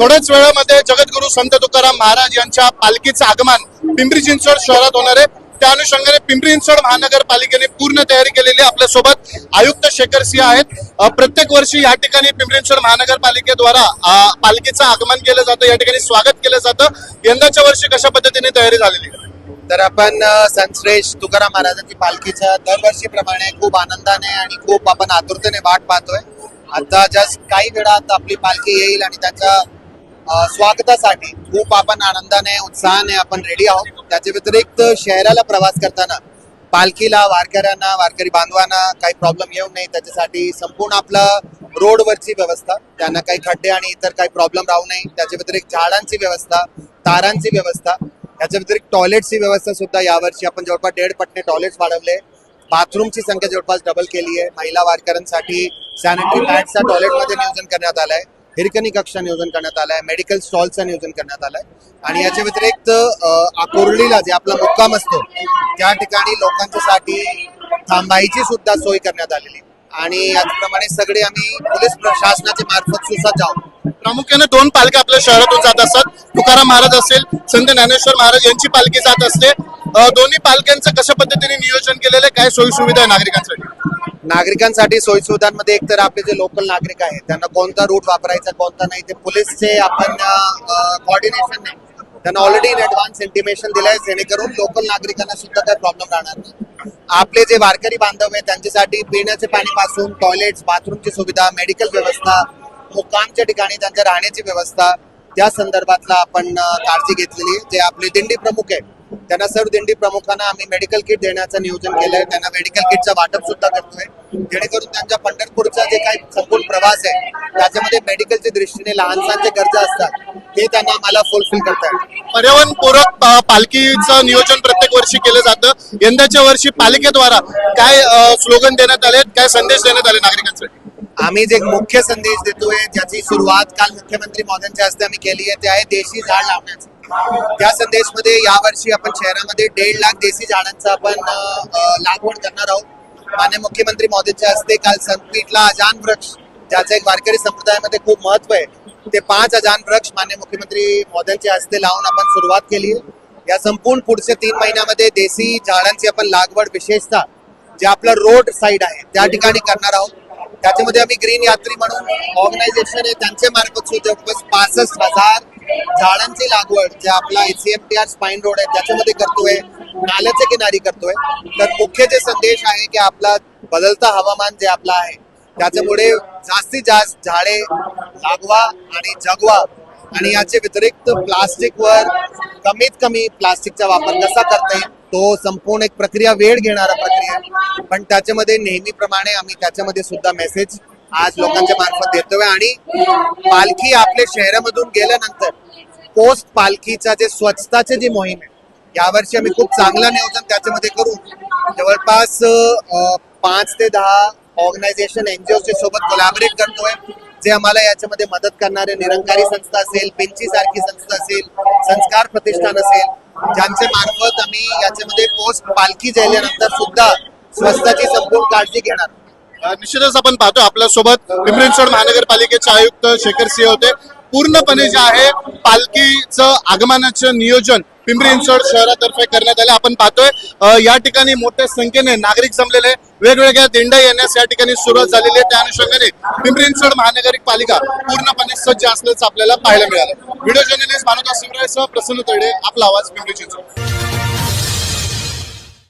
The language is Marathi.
थोड्याच वेळामध्ये जगद्गुरु संत तुकाराम महाराज यांच्या पालखीचं आगमन पिंपरी चिंचवड शहरात होणार आहे. त्या अनुषंगाने पिंपरी चिंचवड महानगरपालिकेने पूर्ण तयारी केलेली आहे. आपल्यासोबत आयुक्त शेखर सिंह आहेत. प्रत्येक वर्षी या ठिकाणी पिंपरी चिंचवड महानगरपालिकेद्वारा पालखीचं आगमन केलं जातं. या ठिकाणी स्वागत केलं जातं. यंदाच्या वर्षी कशा पद्धतीने तयारी झालेली आहे? तर आपण संश्रेष संतश्रेष्ठ तुकाराम महाराजांची पालखीच्या दरवर्षीप्रमाणे खूप आनंदाने आणि खूप आपण आतुरतेने वाट पाहतोय. आता जस्ट काही वेळात आपली पालखी येईल आणि त्याचा स्वागतासाठी खूप आपण आनंदाने उत्साहाने आपण रेडी आहोत. त्याच्या व्यतिरिक्त शहराला प्रवास करताना पालखीला वारकऱ्यांना वारकरी बांधवांना काही प्रॉब्लेम येऊ नये. त्याच्यासाठी संपूर्ण आपलं रोडवरची व्यवस्था त्यांना काही खड्डे आणि इतर काही प्रॉब्लेम राहू नये. त्याच्या व्यतिरिक्त झाडांची व्यवस्था तारांची व्यवस्था त्याच्या व्यतिरिक्त टॉयलेटची व्यवस्था सुद्धा यावर्षी आपण जवळपास दीड पटने टॉयलेट्स वाढवले. बाथरूमची संख्या जवळपास डबल केली आहे. महिला वारकऱ्यांसाठी सॅनिटरी पॅडचा टॉयलेटमध्ये नियोजन करण्यात आलं आहे हिरकणी कक्ष नियोजन करण्यात आलं आहे मेडिकल स्टॉलचं नियोजन करण्यात आलं आहे आणि याच्या व्यतिरिक्त अं, आकुर्डीला जे आपला मुक्काम असतो त्या ठिकाणी लोकांच्यासाठी थांबायची सुद्धा सोय करण्यात आलेली आणि याचप्रमाणे सगळे आम्ही पोलीस प्रशासनाच्या मार्फत सुसज्ज आहोत प्रामुख्याने दोन पालख्या आपल्या शहरातून जात असतात. तुकाराम महाराज असेल संत ज्ञानेश्वर महाराज यांची पालखी जात असते. दोन्ही पालख्यांचं कशा पद्धतीने नियोजन केलेलं आहे? काय सोयी सुविधा आहे नागरिकांसाठी? नागरिकांसाठी सोयीसुविधांमध्ये एक तर आपले जे लोकल नागरिक आहेत त्यांना कोणता रूट वापरायचा कोणता नाही ते पोलीसचे आपण कॉर्डिनेशन नाही. त्यांना ऑलरेडी इन ऍडव्हान्स इंटिमेशन दिलंय जेणेकरून लोकल नागरिकांना सुद्धा काही प्रॉब्लेम राहणार नाही. आपले जे वारकरी बांधव आहेत त्यांच्यासाठी पिण्याचे पाणीपासून टॉयलेट्स बाथरूमची सुविधा मेडिकल व्यवस्था मुक्कामच्या ठिकाणी त्यांच्या राहण्याची व्यवस्था त्या संदर्भातला आपण काळजी घेतलेली जे आपले दिंडी प्रमुख आहे त्यांना सर्व दिंडी प्रमुखांना आम्ही मेडिकल किट देण्याचं नियोजन केलंय. त्यांना मेडिकल किटचं वाटप सुद्धा करतोय. जेणेकरून त्यांच्या पंढरपूरचा जे काही संपूर्ण प्रवास आहे त्याच्यामध्ये मेडिकलच्या दृष्टीने लहानसांच्या गरजा असतात ते त्यांना आम्हाला फुलफिल करता येईल पर्यावरणपूरक अ, पालखीचं नियोजन प्रत्येक वर्षी केलं जातं. यंदाच्या वर्षी पालिकेद्वारा काय स्लोगन देण्यात आले काय संदेश देण्यात आले नागरिकांसाठी आम्ही जे मुख्य संदेश देतोय ज्याची सुरुवात काल मुख्यमंत्री महोदयांच्या हस्ते आम्ही केली आहे ते आहे देशी झाड लावण्याचं. त्या संदेशमध्ये यावर्षी आपण शहरामध्ये दीड लाख देशी झाडांचा आपण लागवड करणार आहोत. मान्य मुख्यमंत्री मोदींच्या हस्ते काल संतपीठला अजान वृक्ष ज्याचं एक वारकरी संप्रदायामध्ये खूप महत्त्व आहे ते पाच अजान वृक्ष मान्य मुख्यमंत्री मोदींच्या हस्ते लावून आपण सुरुवात केली. आहे या संपूर्ण पुढच्या तीन महिन्यामध्ये देशी झाडांची आपण लागवड विशेषतः जे आपलं रोड साईड आहे त्या ठिकाणी करणार आहोत. त्याच्यामध्ये आम्ही ग्रीन यात्री म्हणून ऑर्गनायझेशन आहे त्यांच्या मार्फत सुद्धा जवळपास पासष्ट हजार झाडांची लागवड जे आपला HCM T R spine road आहे त्याच्यामध्ये करतोय नाल्याच्या किनारी करतोय तर मुख्य जे संदेश आहे की आपला बदलता हवामान जे आपलं आहे त्याच्यामुळे जास्तीत जास्त झाडे लागवा आणि जगवा आणि याचे व्यतिरिक्त प्लास्टिकवर कमीत कमी प्लास्टिकचा वापर कसा करता येईल तो संपूर्ण एक प्रक्रिया वेळ घेणारा प्रक्रिया आहे. पण त्याच्यामध्ये नेहमीप्रमाणे आम्ही त्याच्यामध्ये सुद्धा मेसेज आज लोकांच्या मार्फत देतोय आणि पालखी आपल्या शहरामधून गेल्यानंतर पोस्ट पालखीचा जे स्वच्छताचे जी मोहीम आहे यावर्षी आम्ही खूप चांगलं नियोजन त्याच्यामध्ये करू. जवळपास पाच ते दहा ऑर्गनायझेशन एनजीओच्या सोबत कोलॅबरेट करतोय जे आम्हाला याच्यामध्ये मदत करणारे निरंकारी संस्था असेल पिंची सारखी संस्था असेल संस्कार प्रतिष्ठान असेल ज्यांच्या मार्फत आम्ही याच्यामध्ये पोस्ट पालखी झाल्यानंतर सुद्धा स्वस्ताची संपूर्ण काळजी घेणार. निश्चितच आपण पाहतो आपल्यासोबत पिंपरी चिंचवड महानगरपालिकेचे आयुक्त शेखर सिंह होते. पूर्णपणे जे आहे पालखीचं आगमनाचं नियोजन पिंपरी चिंचवड शहरातर्फे करण्यात आले. आपण पाहतोय या ठिकाणी मोठ्या संख्येने नागरिक जमलेले वेगवेगळ्या दिंडा येण्यास या ठिकाणी सुरुवात झालेली आहे. त्या अनुषंगाने पिंपरी चिंचवड महानगरपालिका पूर्णपणे सज्ज असल्याचं आपल्याला पाहायला मिळालं. व्हिडिओ जर्नलिस्ट भानुदास शिवरायसह प्रसन्न तळे आपला आवाज पिंपरी चिंचवड.